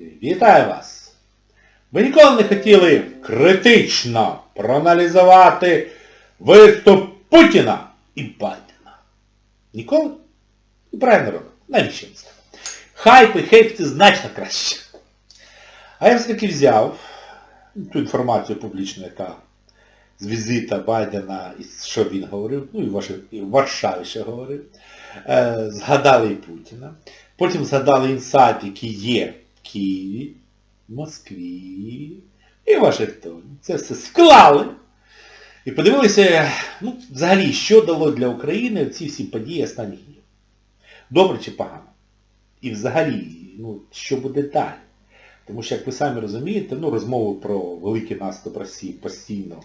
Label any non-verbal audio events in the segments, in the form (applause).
Вітаю вас! Ви ніколи не хотіли критично проаналізувати виступ Путіна і Байдена. Ніколи? І правильно робить. Навіщо це? Хайп і хейп це значно краще. А я все-таки взяв ту інформацію публічну, яка з візита Байдена, і що він говорив, ну і в Варшаві ще говорив, е, згадали і Путіна. Потім згадали інсайт, який є Києві, Москві і Вашингтоні. Це все склали. І подивилися, ну, взагалі, що дало для України ці всі події останніх днів. Добре чи погано? І взагалі, ну, що буде далі? Тому що, як ви самі розумієте, ну, розмови про великий наступ Росії постійно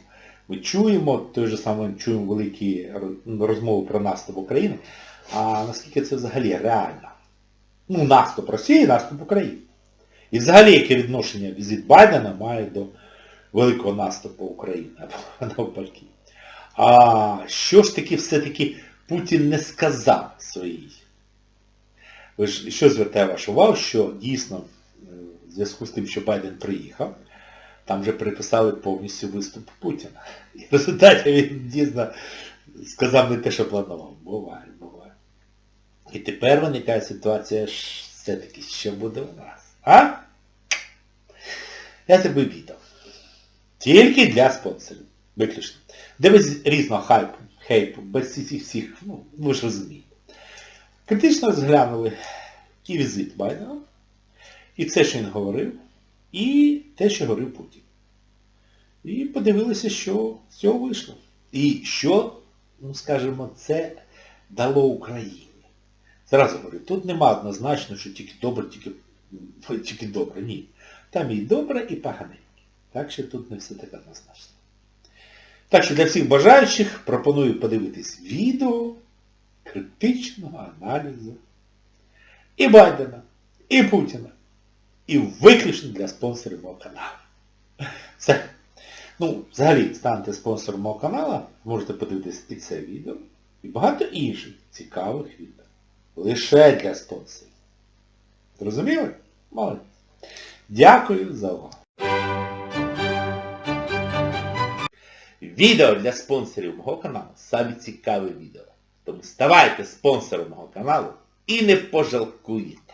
ми чуємо, той же саме чуємо великі розмови про наступ України. А наскільки це взагалі реально? Ну, наступ Росії, наступ України. І взагалі, яке відношення візит Байдена має до великого наступу України, або (laughs) навпаки. А що ж таки все-таки Путін не сказав своїй? Ви ж що звертає вашу увагу, що дійсно е, в зв'язку з тим, що Байден приїхав, там вже переписали повністю виступ Путіна. (laughs) І в результаті він дійсно сказав не те, що планував. Буває, буває. І тепер виникає ситуація, все-таки, що буде у нас. А? Я тебе відео. Тільки для спонсорів. Виключно. Де без різного хайпу, хейпу, без цих всіх, ну, ви ж розумієте. Критично розглянули і візит Байдена, і все, що він говорив, і те, що говорив Путін. І подивилися, що з цього вийшло. І що, ну скажімо, це дало Україні. Зразу говорю, тут нема однозначно, що тільки добре, тільки, тільки добре. Ні. Там і добре, і поганеньке. Так що тут не все так однозначно. Так що для всіх бажаючих пропоную подивитись відео критичного аналізу і Байдена, і Путіна, і виключно для спонсорів мого каналу. Все. Ну, взагалі, станьте спонсором мого каналу, можете подивитись і це відео, і багато інших цікавих відео. Лише для спонсорів. Зрозуміли? Молодець. Дякую за увагу. Відео для спонсорів мого каналу саме цікаве відео. Тому ставайте спонсором мого каналу і не пожалкуєте.